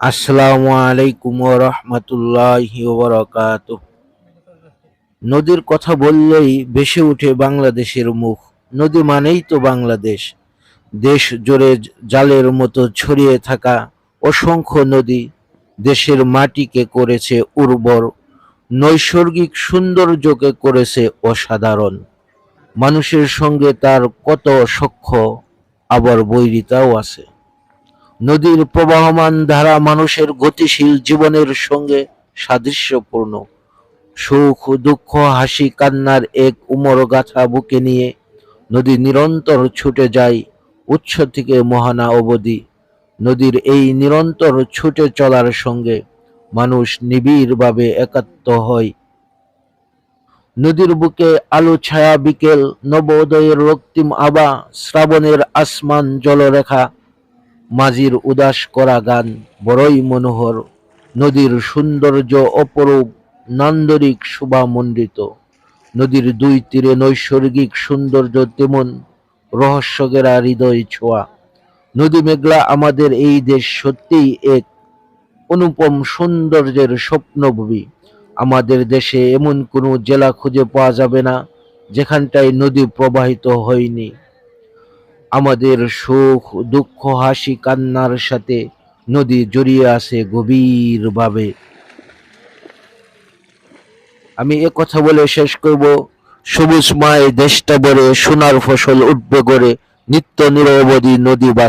আসসালামু আলাইকুম রহমতুল্লাহি বরকাত নদীর কথা বললেই ভেসে ওঠে বাংলাদেশের মুখ। নদী মানেই তো বাংলাদেশ। দেশ জুড়ে জালের মতো ছড়িয়ে থাকা অসংখ্য নদী দেশের মাটিকে করেছে উর্বর, নৈসর্গিক সৌন্দর্যকে করেছে অসাধারণ। মানুষের সঙ্গে তার কত সখ্য আবার বৈরিতাও আছে। নদীর প্রবাহমান ধারা মানুষের গতিশীল জীবনের সঙ্গে সাদৃশ্যপূর্ণ। সুখ, দুঃখ, হাসি, কান্নার এক উমর গাথা বুকে নিয়ে নদী নিরন্তর ছুটে যায় উৎস থেকে মহানা অবধি। নদীর এই নিরন্তর ছুটে চলার সঙ্গে মানুষ নিবিড়ভাবে একাত্ম হয়। নদীর বুকে আলো ছায়া বিকেল, নবোদয়ের রক্তিম আবা শ্রাবণের আসমান জলরেখা মাঝির উদাস করা গান, বড়ই মনোহর। নদীর সৌন্দর্য অপরূপ নান্দরিক শোভামণ্ডিত। নদীর দুই তীরে নৈসর্গিক সৌন্দর্য তেমন রহস্যগেরা হৃদয় ছোঁয়া। নদী মেঘলা আমাদের এই দেশ সত্যিই এক অনুপম সৌন্দর্যের স্বপ্নভূমি। আমাদের দেশে এমন কোনো জেলা খুঁজে পাওয়া যাবে না, যেখানটায় নদী প্রবাহিত হয়নি। আমাদের সুখ, দুঃখ, হাসি, কান্নার সাথে নদী জড়িয়ে আছে গভীরভাবে। আমি এ কথা বলে শেষ করব। সবুজ মায় দেশটা বলে সোনার ফসল উঠবে গড়ে, নিত্য নিরবধি নদী বাস